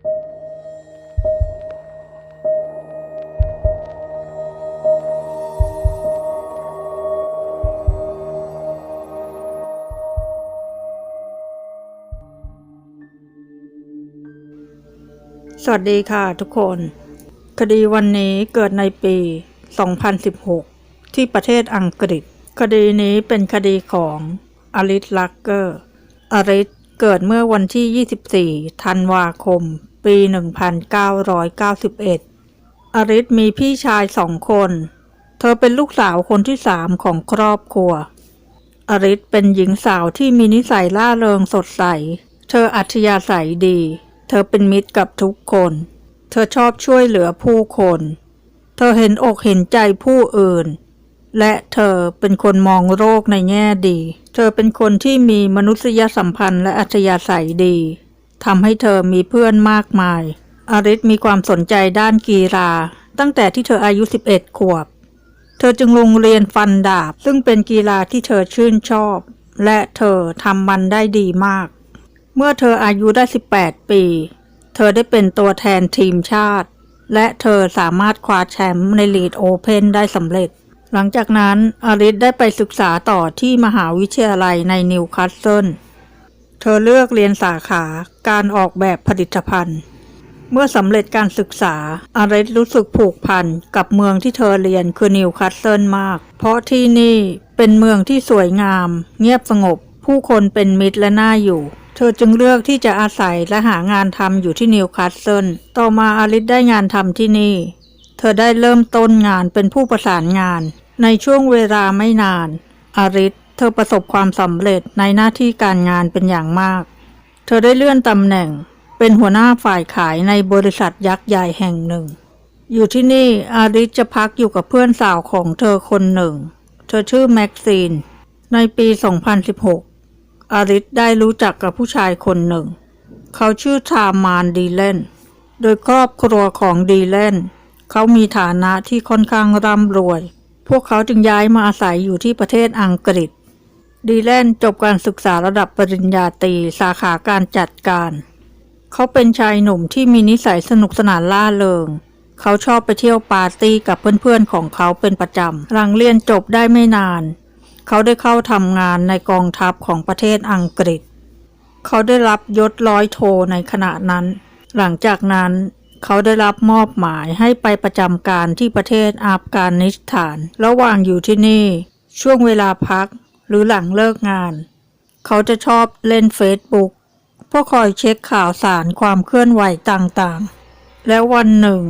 สวัสดีค่ะทุกคน คดีวันนี้เกิดในปี 2016 ที่ประเทศอังกฤษ คดีนี้เป็นคดีของอลิสลักเกอร์อลิสเกิดเมื่อวันที่ 24 ธันวาคม ปี 1991อลิสมีพี่ชายสองคน เธอเป็นลูกสาวคนที่สามของครอบครัว อริสเป็นหญิงสาวที่มีนิสัยล่าเริงสดใส เธออัธยาศัยดี เธอเป็นมิตรกับทุกคน เธอชอบช่วยเหลือผู้คน เธอเห็นอกเห็นใจผู้อื่น และเธอเป็นคนมองโลกในแง่ดี เธอเป็นคนที่มีมนุษยสัมพันธ์และอัธยาศัยดี ทำให้เธอมีเพื่อนมากมายอริสมีความสนใจด้านกีฬา ตั้งแต่ที่เธออายุ 11 ขวบ เธอจึงลงเรียนฟันดาบ ซึ่งเป็นกีฬาที่เธอชื่นชอบ และเธอทำมันได้ดีมาก เมื่อเธออายุได้ 18 ปี เธอได้เป็นตัวแทนทีมชาติ และเธอสามารถคว้าแชมป์ในลีดโอเพนได้สำเร็จ หลังจากนั้นอริสได้ไปศึกษาต่อที่มหาวิทยาลัยในนิวคาสเซิล เธอเลือกเรียนสาขาการออกแบบผลิตภัณฑ์ เมื่อสำเร็จการศึกษาอาริสรู้สึกผูกพันกับเมืองที่เธอเรียนคือนิวคาสเซิลมาก เพราะที่นี่เป็นเมืองที่สวยงาม เงียบสงบ ผู้คนเป็นมิตรและน่าอยู่ เธอจึงเลือกที่จะอาศัยและหางานทำอยู่ที่นิวคาสเซิลต่อมาอาริสได้งานทำที่นี่ เธอได้เริ่มต้นงานเป็นผู้ประสานงาน ในช่วงเวลาไม่นานอาริส เธอประสบความสำเร็จในหน้าที่การงานเป็นอย่างมาก เธอได้เลื่อนตำแหน่ง เป็นหัวหน้าฝ่ายขายในบริษัทยักษ์ใหญ่แห่งหนึ่ง อยู่ที่นี่อาริจะพักอยู่กับเพื่อนสาวของเธอคนหนึ่ง เธอชื่อแม็กซีน ในปี 2016 อาริสได้รู้จักกับผู้ชายคนหนึ่ง เขาชื่อทามานดีเลนโดยครอบครัวของดีเลนเขามีฐานะที่ค่อนข้างร่ำรวย พวกเขาจึงย้ายมาอาศัยอยู่ที่ประเทศอังกฤษ ดีแลนจบการศึกษาระดับปริญญาตรีสาขาการจัดการ เขาเป็นชายหนุ่มที่มีนิสัยสนุกสนานล่าเริง เขาชอบไปเที่ยวปาร์ตี้กับเพื่อนๆของเขาเป็นประจำ หลังเรียนจบได้ไม่นาน เขาได้เข้าทำงานในกองทัพของประเทศอังกฤษ เขาได้รับยศร้อยโทในขณะนั้น หลังจากนั้นเขาได้รับมอบหมายให้ไปประจำการที่ประเทศอัฟกานิสถาน ระหว่างอยู่ที่นี่ ช่วงเวลาพัก หรือหลังเลิกงาน เขาจะชอบเล่นเฟซบุ๊กเพื่อคอยเช็คข่าวสารความเคลื่อนไหวต่างๆ แล้ววันหนึ่ง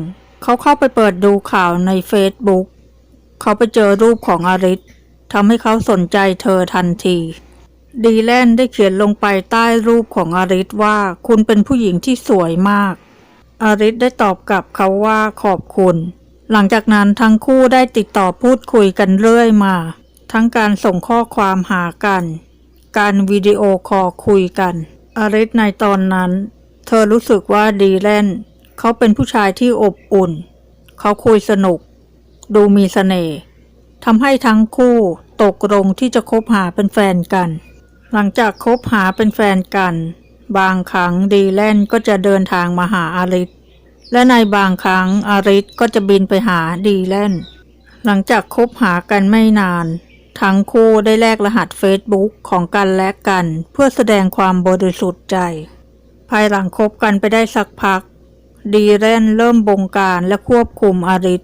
เขาเข้าไปเปิดดูข่าวในเฟซบุ๊กเขาไปเจอรูปของอาริสทำให้เขาสนใจเธอทันที ดีแลนได้เขียนลงไปใต้รูปของอาริสว่าคุณเป็นผู้หญิงที่สวยมาก อาริสได้ตอบกลับเขาว่าขอบคุณ หลังจากนั้นทั้งคู่ได้ติดต่อพูดคุยกันเรื่อยมา ทั้งการส่งข้อความหากัน การวิดีโอคอลคุยกัน อาริสในตอนนั้น เธอรู้สึกว่าดีแลนเขาเป็นผู้ชายที่อบอุ่น เขาคุยสนุก ดูมีเสน่ห์ทำให้ทั้งคู่ตกลงที่จะคบหาเป็นแฟนกัน หลังจากคบหาเป็นแฟนกัน บางครั้งดีแลนก็จะเดินทางมาหาอาริสและในบางครั้งอาริสก็จะบินไปหาดีแลนหลังจากคบหากันไม่นาน ทั้งคู่ได้แลกรหัสเฟซบุ๊กของกันและกัน เพื่อแสดงความบริสุทธิ์ใจ ภายหลังคบกันไปได้สักพัก ดีแลนเริ่มบงการและควบคุมอาริส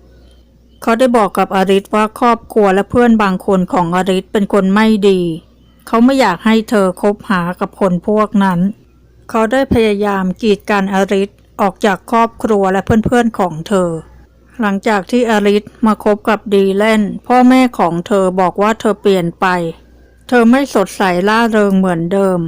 เขาได้บอกกับอาริสว่าครอบครัวและเพื่อนบางคนของอาริสเป็นคนไม่ดี เขาไม่อยากให้เธอคบหากับคนพวกนั้น เขาได้พยายามกีดกันอาริสออกจากครอบครัวและเพื่อนๆของเธอ หลังจากที่อาริสมาคบกับดีแลนพ่อแม่ของเธอบอกว่าเธอเปลี่ยนไป เธอไม่สดใสล่าเริงเหมือนเดิม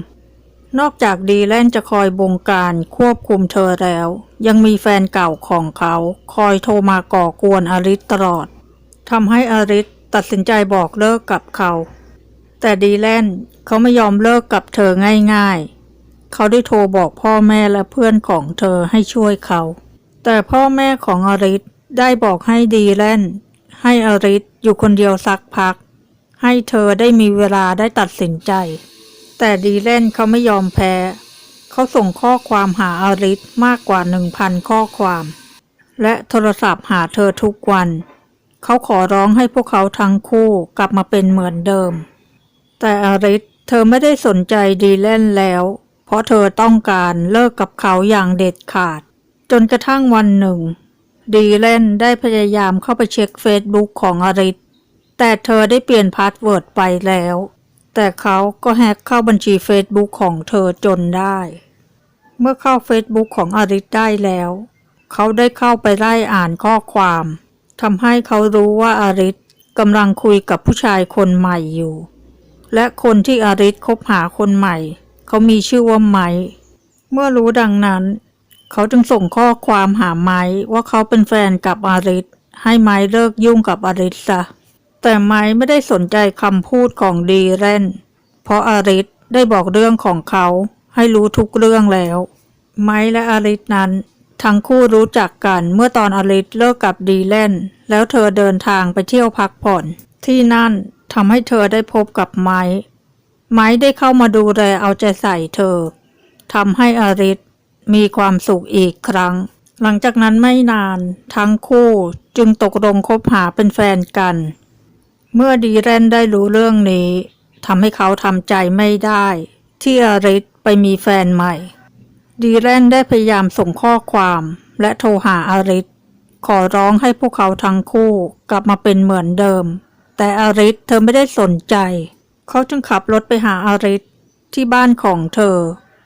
นอกจากดีแลนจะคอยบงการควบคุมเธอแล้ว ยังมีแฟนเก่าของเขา คอยโทรมาก่อกวนอาริสตลอดทำให้อาริสตัดสินใจบอกเลิกกับเขา แต่ดีแลนเขาไม่ยอมเลิกกับเธอง่ายๆ เขาได้โทรบอกพ่อแม่และเพื่อนของเธอให้ช่วยเขา แต่พ่อแม่ของอาริส ได้บอกให้ดีแลนให้อาริสอยู่คนเดียวสักพัก ให้เธอได้มีเวลาได้ตัดสินใจ แต่ดีแลนเขาไม่ยอมแพ้ เขาส่งข้อความหาอาริสมากกว่าหนึ่งพันข้อความ และโทรศัพท์หาเธอทุกวัน เขาขอร้องให้พวกเขาทั้งคู่กลับมาเป็นเหมือนเดิม แต่อาริสเธอไม่ได้สนใจดีแลนแล้ว เพราะเธอต้องการเลิกกับเขาอย่างเด็ดขาด จนกระทั่งวันหนึ่ง ดีแลนได้พยายามเข้าไปเช็คเฟซบุ๊กของอาริสแต่เธอได้เปลี่ยนพาสเวิร์ดไปแล้ว แต่เขาก็แฮกเข้าบัญชีเฟซบุ๊กของเธอจนได้ เมื่อเข้าเฟซบุ๊กของอาริสได้แล้ว เขาได้เข้าไปไล่อ่านข้อความทำให้เขารู้ว่าอาริสกำลังคุยกับผู้ชายคนใหม่อยู่ และคนที่อาริสคบหาคนใหม่ เขามีชื่อว่าไมเมื่อรู้ดังนั้น เขาจึงส่งข้อความหาไมค์ว่าเขาเป็นแฟนกับอาริสให้ไมค์เลิกยุ่งกับอาริสซะแต่ไมค์ไม่ได้สนใจคำพูดของดีแรนเพราะอาริสได้บอกเรื่องของเขาให้รู้ทุกเรื่องแล้ว ไมค์และอาริสนั้น ทั้งคู่รู้จักกันเมื่อตอนอาริสเลิกกับดีแลนแล้วเธอเดินทางไปเที่ยวพักผ่อน ที่นั่นทำให้เธอได้พบกับไมค์ไมค์ได้เข้ามาดูแลเอาใจใส่เธอทำให้อาริส มีความสุขอีกครั้ง หลังจากนั้นไม่นานทั้งคู่จึงตกลงคบหาเป็นแฟนกัน เมื่อดีแรนได้รู้เรื่องนี้ทำให้เขาทำใจไม่ได้ ที่อาริสไปมีแฟนใหม่ ดีแรนได้พยายามส่งข้อความและโทรหาอาริสขอร้องให้พวกเขาทั้งคู่กลับมาเป็นเหมือนเดิม แต่อาริสเธอไม่ได้สนใจ เขาจึงขับรถไปหาอาริสที่บ้านของเธอ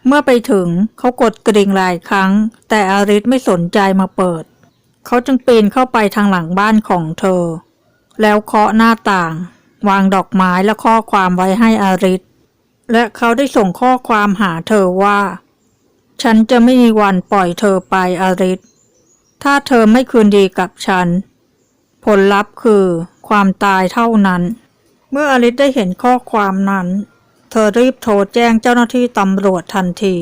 เมื่อไปถึงเขากดกริ่งหลายครั้ง แต่อาริสไม่สนใจมาเปิด เขาจึงปีนเข้าไปทางหลังบ้านของเธอ แล้วเคาะหน้าต่าง วางดอกไม้และข้อความไว้ให้อาริสและเขาได้ส่งข้อความหาเธอว่า ฉันจะไม่มีวันปล่อยเธอไปอาริสถ้าเธอไม่คืนดีกับฉัน ผลลัพธ์คือความตายเท่านั้น เมื่ออลิสได้เห็นข้อความนั้น เธอรีบโทรแจ้งเจ้าหน้าที่ตำรวจทันที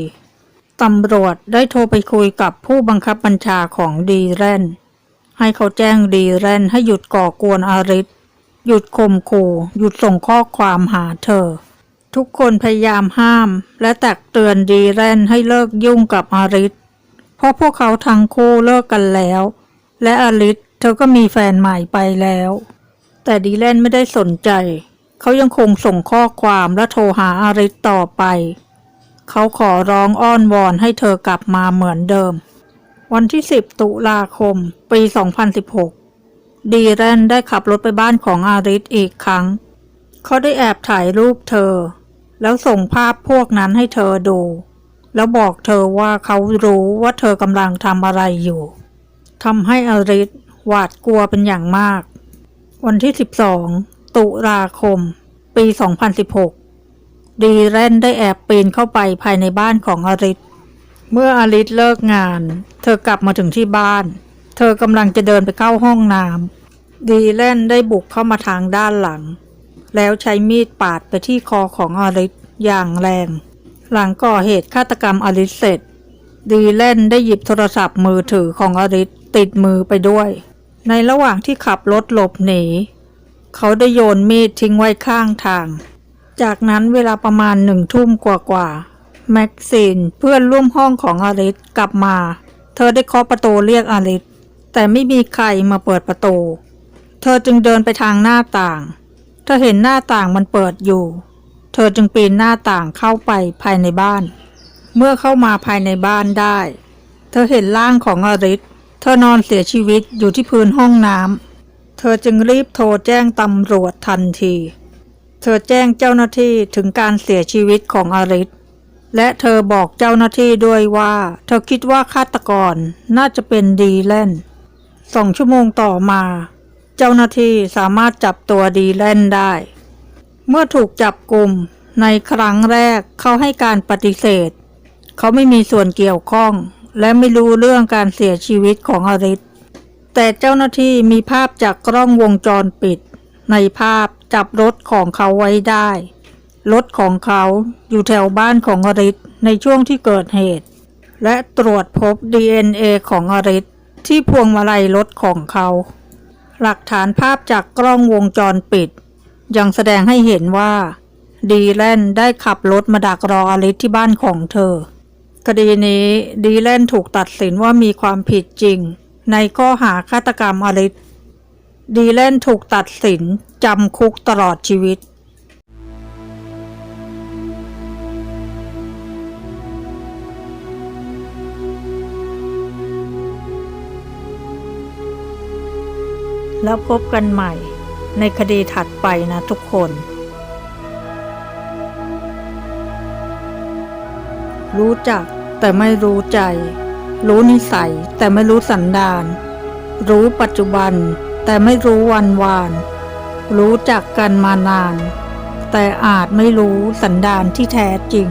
ตำรวจได้โทรไปคุยกับผู้บังคับบัญชาของดีแรนให้เขาแจ้งดีแรนให้หยุดก่อกวนอาริสหยุดข่มขู่หยุดส่งข้อความหาเธอ ทุกคนพยายามห้าม และตักเตือนดีแรนให้เลิกยุ่งกับอาริสเพราะพวกเขาทั้งคู่เลิกกันแล้ว และอาริสเธอก็มีแฟนใหม่ไปแล้ว แต่ดีแลนไม่ได้สนใจ เขายังคงส่งข้อความและโทรหาอาริสต่อไป เขาขอร้องอ้อนวอนให้เธอกลับมาเหมือนเดิม วันที่ 10 ตุลาคม ปี 2016 ดีแลนได้ขับรถไปบ้านของอาริสอีกครั้ง เขาได้แอบถ่ายรูปเธอ แล้วส่งภาพพวกนั้นให้เธอดู แล้วบอกเธอว่าเขารู้ว่าเธอกำลังทำอะไรอยู่ทำให้อาริสหวาดกลัวเป็นอย่างมาก วันที่ 12 ตุลาคม ปี 2016 ดีแรนได้แอบปีนเข้าไปภายในบ้านของอริสเมื่ออริสเลิกงาน เธอกลับมาถึงที่บ้าน เธอกำลังจะเดินไปเข้าห้องน้ำดีแลนได้บุกเข้ามาทางด้านหลัง แล้วใช้มีดปาดไปที่คอของอริสอย่างแรง หลังก่อเหตุฆาตกรรมอริสเสร็จ ดีแลนได้หยิบโทรศัพท์มือถือของอริสติดมือไปด้วย ในระหว่างที่ขับรถหลบหนี เขาได้โยนมีดทิ้งไว้ข้างทาง จากนั้นเวลาประมาณหนึ่งทุ่มกว่าๆแม็กซีนเพื่อนร่วมห้องของอริสกลับมา เธอได้เคาะประตูเรียกอริสแต่ไม่มีใครมาเปิดประตู เธอจึงเดินไปทางหน้าต่าง เธอเห็นหน้าต่างมันเปิดอยู่ เธอจึงปีนหน้าต่างเข้าไปภายในบ้าน เมื่อเข้ามาภายในบ้านได้ เธอเห็นร่างของอริสเธอนอนเสียชีวิตอยู่ที่พื้นห้องน้ำ เธอจึงรีบโทรแจ้งตำรวจทันที เธอแจ้งเจ้าหน้าที่ถึงการเสียชีวิตของอริสและเธอบอกเจ้าหน้าที่ด้วยว่า เธอคิดว่าฆาตกรน่าจะเป็นดีแลนสองชั่วโมงต่อมา เจ้าหน้าที่สามารถจับตัวดีแลนได้ เมื่อถูกจับกลุ่มในครั้งแรกเขาให้การปฏิเสธ เขาไม่มีส่วนเกี่ยวข้อง และไม่รู้เรื่องการเสียชีวิตของอริส แต่เจ้าหน้าที่มีภาพจากกล้องวงจรปิด ในภาพจับรถของเขาไว้ได้ รถของเขาอยู่แถวบ้านของอริสในช่วงที่เกิดเหตุ และตรวจพบ DNA ของอริสที่พวงมาลัยรถของเขา หลักฐานภาพจากกล้องวงจรปิด ยังแสดงให้เห็นว่า ดีแลนได้ขับรถมาดักรออลิสที่บ้านของเธอ คดีนี้ดีแลนถูกตัดสินว่ามีความผิดจริง ในข้อหาฆาตกรรมอลิสดีแลนถูกตัดสินจำคุกตลอดชีวิตแล้วพบกันใหม่ในคดีถัดไปนะทุกคน รู้จักแต่ไม่รู้ใจ รู้นิสัยแต่ไม่รู้สันดาน รู้ปัจจุบัน แต่ไม่รู้วันวาน รู้จักกันมานาน แต่อาจไม่รู้สันดานที่แท้จริง